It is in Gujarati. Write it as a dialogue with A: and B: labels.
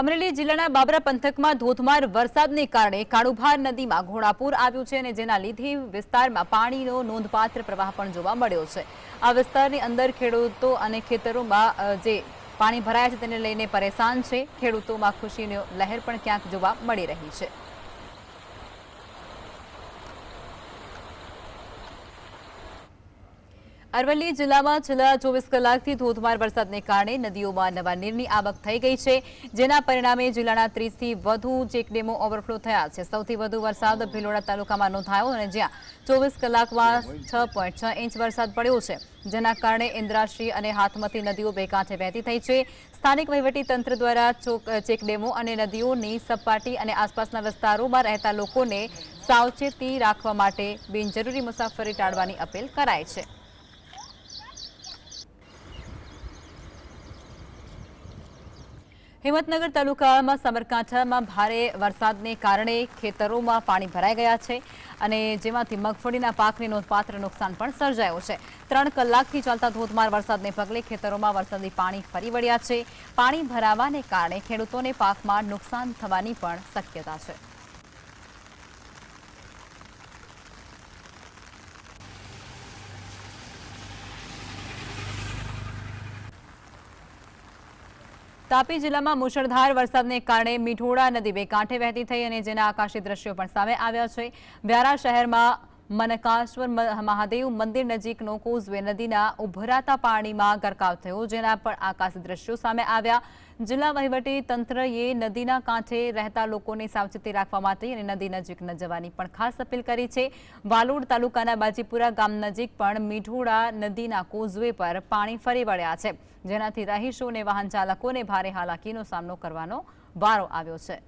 A: અમરેલી જિલ્લાના બાબરા પંથકમાં ધોધમાર વરસાદને કારણે કાળુભાર નદીમાં ઘોડાપુર આવ્યું છે અને જેના લીધે વિસ્તારમાં પાણીનો નોંધપાત્ર પ્રવાહ પણ જોવા મળ્યો છે. આ વિસ્તારની અંદર ખેડૂતો અને ખેતરોમાં જે પાણી ભરાયા છે તેને લઈને પરેશાન છે. ખેડૂતોમાં ખુશીની લહેર પણ ક્યાંક જોવા મળી રહી છે. અરવલ્લી જિલ્લામાં છેલ્લા ચોવીસ કલાકથી ધોધમાર વરસાદને કારણે નદીઓમાં નવા નીરની આવક થઈ ગઈ છે, જેના પરિણામે જિલ્લાના ત્રીસથી વધુ ચેકડેમો ઓવરફ્લો થયા છે. સૌથી વધુ વરસાદ ભિલોડા તાલુકામાં નોંધાયો અને જ્યાં ચોવીસ કલાકમાં છ પોઈન્ટ છ ઇંચ વરસાદ પડ્યો છે, જેના કારણે ઇન્દ્રાશ્રી અને હાથમતી નદીઓ બે કાંઠે વહેતી થઈ છે. સ્થાનિક તંત્ર દ્વારા ચોક- ચેકડેમો અને નદીઓની સપાટી અને આસપાસના વિસ્તારોમાં રહેતા લોકોને સાવચેતી રાખવા માટે બિનજરૂરી મુસાફરી ટાળવાની અપીલ કરાઈ છે. હિંમતનગર તાલુકામાં સાબરકાંઠામાં ભારે વરસાદને કારણે ખેતરોમાં પાણી ભરાઈ ગયા છે અને જેમાંથી મગફળીના પાકને નોંધપાત્ર નુકસાન પણ સર્જાયું છે. ત્રણ કલાકથી ચાલતા ધોધમાર વરસાદને પગલે ખેતરોમાં વરસાદી પાણી ફરી વળ્યા છે. પાણી ભરાવાને કારણે ખેડૂતોને પાકમાં નુકસાન થવાની પણ શક્યતા છે. તાપી જિલ્લામાં મુશળધાર વરસાદને કારણે મીઠોડા નદી બે કાંઠે વહેતી થઈ અને જેના આકાશી દ્રશ્યો પણ સામે આવ્યા છે. વ્યારા શહેરમાં મનકાશ્વર મહાદેવ મંદિર નજીકનો કોઝવે નદીના ઉભરાતા પાણીમાં ગરકાવ થયો, જેના પણ આકાશી દ્રશ્યો સામે આવ્યા. જિલ્લા વહીવટી તંત્રએ નદીના કાંઠે રહેતા લોકોને સાવચેતી રાખવા માટે અને નદી નજીક ન જવાની પણ ખાસ અપીલ કરી છે. વાલોડ તાલુકાના બાજીપુરા ગામ નજીક પણ મીઠોડા નદીના કોઝવે પર પાણી ફરી વળ્યા છે, જેનાથી રહીશો અને વાહન ચાલકોને ભારે હાલાકીનો સામનો કરવાનો વારો આવ્યો છે.